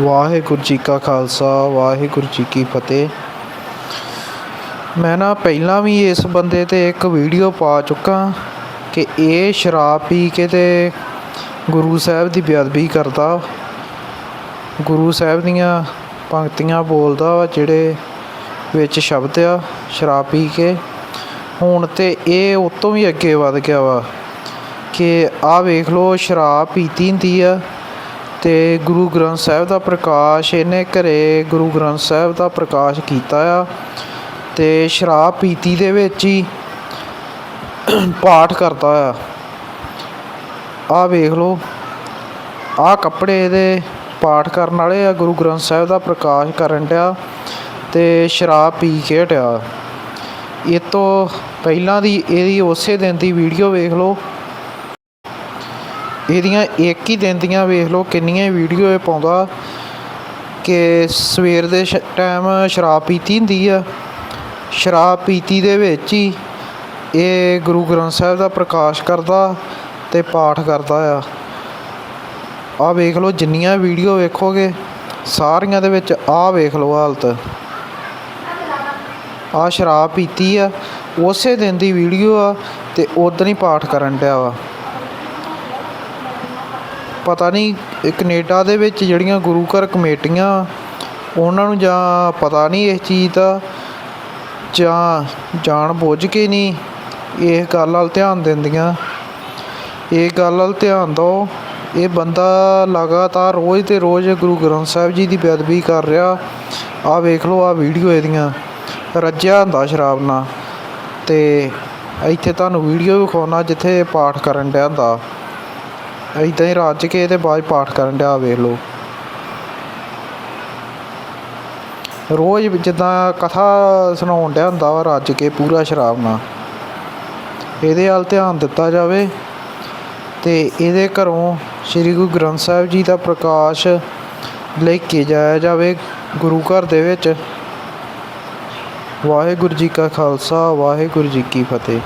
ਵਾਹਿਗੁਰੂ ਜੀ ਕਾ ਖਾਲਸਾ, ਵਾਹਿਗੁਰੂ ਜੀ ਕੀ ਫਤਿਹ। ਮੈਂ ਨਾ ਪਹਿਲਾਂ ਵੀ ਇਸ ਬੰਦੇ ਤੇ ਇੱਕ ਵੀਡੀਓ ਪਾ ਚੁੱਕਾ ਕਿ ਇਹ ਸ਼ਰਾਬ ਪੀ ਕੇ ਤੇ ਗੁਰੂ ਸਾਹਿਬ ਦੀ ਬੇਅਦਬੀ ਕਰਦਾ। ਗੁਰੂ ਸਾਹਿਬ ਦੀਆਂ ਪੰਕਤੀਆਂ ਬੋਲਦਾ ਵਾ ਜਿਹੜੇ ਵਿੱਚ ਸ਼ਬਦ ਆ, ਸ਼ਰਾਬ ਪੀ ਕੇ। ਹੁਣ ਤੇ ਇਹ ਉਹ ਤੋਂ ਵੀ ਅੱਗੇ ਵੱਧ ਗਿਆ ਵਾ ਕਿ ਆਹ ਵੇਖ ਲਓ, ਸ਼ਰਾਬ ਪੀਤੀ ਹੁੰਦੀ ਆ। ਅਤੇ ਗੁਰੂ ਗ੍ਰੰਥ ਸਾਹਿਬ ਦਾ ਪ੍ਰਕਾਸ਼, ਇਹਨੇ ਘਰੇ ਗੁਰੂ ਗ੍ਰੰਥ ਸਾਹਿਬ ਦਾ ਪ੍ਰਕਾਸ਼ ਕੀਤਾ ਆ ਤੇ ਸ਼ਰਾਬ ਪੀਤੀ ਦੇ ਵਿੱਚ ਹੀ ਪਾਠ ਕਰਦਾ ਆ। ਆਹ ਵੇਖ ਲਓ, ਆਹ ਕੱਪੜੇ ਇਹਦੇ ਪਾਠ ਕਰਨ ਵਾਲੇ ਆ, ਗੁਰੂ ਗ੍ਰੰਥ ਸਾਹਿਬ ਦਾ ਪ੍ਰਕਾਸ਼ ਕਰਨ ਡਿਆ ਤੇ ਸ਼ਰਾਬ ਪੀ ਕੇ ਹਟਿਆ। ਇਹ ਤੋਂ ਪਹਿਲਾਂ ਦੀ, ਇਹਦੀ ਉਸੇ ਦਿਨ ਦੀ ਵੀਡੀਓ ਵੇਖ ਲਓ ਇਹਦੀਆਂ ਇੱਕ ਹੀ ਦਿਨ ਦੀਆਂ ਵੇਖ ਲਓ ਕਿੰਨੀਆਂ ਵੀਡੀਓ ਇਹ ਪਾਉਂਦਾ ਕਿ ਸਵੇਰ ਦੇ ਟਾਈਮ ਸ਼ਰਾਬ ਪੀਤੀ ਹੁੰਦੀ ਆ। ਸ਼ਰਾਬ ਪੀਤੀ ਦੇ ਵਿੱਚ ਹੀ ਇਹ ਗੁਰੂ ਗ੍ਰੰਥ ਸਾਹਿਬ ਦਾ ਪ੍ਰਕਾਸ਼ ਕਰਦਾ ਤੇ ਪਾਠ ਕਰਦਾ ਆ। ਆਹ ਵੇਖ ਲਓ ਜਿੰਨੀਆਂ ਵੀਡੀਓ ਵੇਖੋਗੇ, ਸਾਰੀਆਂ ਦੇ ਵਿੱਚ ਆਹ ਵੇਖ ਲਓ ਹਾਲਤ। ਆਹ ਸ਼ਰਾਬ ਪੀਤੀ ਆ, ਉਸੇ ਦਿਨ ਦੀ ਵੀਡੀਓ ਆ ਤੇ ਉਦੋਂ ਹੀ ਪਾਠ ਕਰਨ ਡਿਆ ਵਾ। ਪਤਾ ਨਹੀਂ, ਇਹ ਕੈਨੇਡਾ ਦੇ ਵਿੱਚ ਜਿਹੜੀਆਂ ਗੁਰੂ ਘਰ ਕਮੇਟੀਆਂ, ਉਹਨਾਂ ਨੂੰ ਜਾਂ ਪਤਾ ਨਹੀਂ ਇਸ ਚੀਜ਼ ਦਾ, ਜਾਂ ਜਾਣ ਬੁੱਝ ਕੇ ਨਹੀਂ ਇਹ ਗੱਲ ਵੱਲ ਧਿਆਨ ਦਿੰਦੀਆਂ। ਇਹ ਗੱਲ ਵੱਲ ਧਿਆਨ ਦਿਓ, ਇਹ ਬੰਦਾ ਲਗਾਤਾਰ ਰੋਜ਼ ਤੇ ਰੋਜ਼ ਗੁਰੂ ਗ੍ਰੰਥ ਸਾਹਿਬ ਜੀ ਦੀ ਬੇਅਦਬੀ ਕਰ ਰਿਹਾ। ਆਹ ਵੇਖ ਲਓ ਆਹ ਵੀਡੀਓ ਇਹਦੀਆਂ, ਰੱਜਿਆ ਹੁੰਦਾ ਸ਼ਰਾਬ ਨਾਲ। ਤੇ ਇੱਥੇ ਤੁਹਾਨੂੰ ਵੀਡੀਓ ਵਿਖਾਉਣਾ, ਜਿੱਥੇ ਪਾਠ ਕਰਨ ਡਿਆ ਹੁੰਦਾ। ਇਦਾਂ ਹੀ ਰੱਜ ਕੇ ਤੇ ਬਾਅਦ ਪਾਠ ਕਰਨ ਡਿਆ ਵੇਖ ਲਓ। ਰੋਜ਼ ਜਿੱਦਾਂ ਕਥਾ ਸੁਣਾਉਣ ਡਿਆ ਹੁੰਦਾ ਵਾ ਰੱਜ ਕੇ ਪੂਰਾ ਸ਼ਰਾਬ ਨਾਲ। ਇਹਦੇ ਵੱਲ ਧਿਆਨ ਦਿੱਤਾ ਜਾਵੇ ਤੇ ਇਹਦੇ ਘਰੋਂ ਸ੍ਰੀ ਗੁਰੂ ਗ੍ਰੰਥ ਸਾਹਿਬ ਜੀ ਦਾ ਪ੍ਰਕਾਸ਼ ਲੈ ਕੇ ਜਾਇਆ ਜਾਵੇ ਗੁਰੂ ਘਰ ਦੇ ਵਿੱਚ। ਵਾਹਿਗੁਰੂ ਜੀ ਕਾ ਖਾਲਸਾ, ਵਾਹਿਗੁਰੂ ਜੀ ਕੀ ਫਤਿਹ।